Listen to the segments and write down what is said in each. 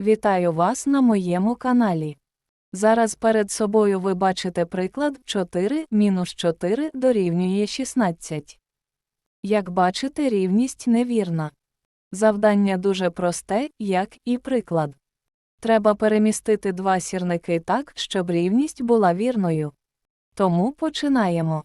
Вітаю вас на моєму каналі. Зараз перед собою ви бачите приклад 4 мінус 4 дорівнює 16. Як бачите, рівність невірна. Завдання дуже просте, як і приклад. Треба перемістити два сірники так, щоб рівність була вірною. Тому починаємо.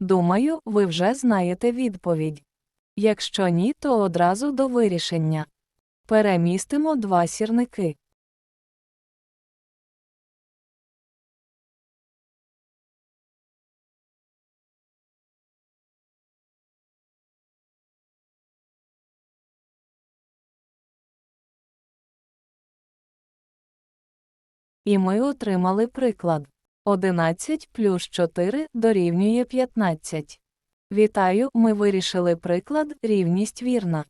Думаю, ви вже знаєте відповідь. Якщо ні, то одразу до вирішення. Перемістимо два сірники. І ми отримали приклад. 11 плюс 4 дорівнює 15. Вітаю, ми вирішили приклад, рівність вірна.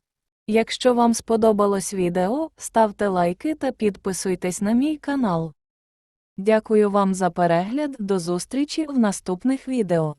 Якщо вам сподобалось відео, ставте лайки та підписуйтесь на мій канал. Дякую вам за перегляд, до зустрічі в наступних відео.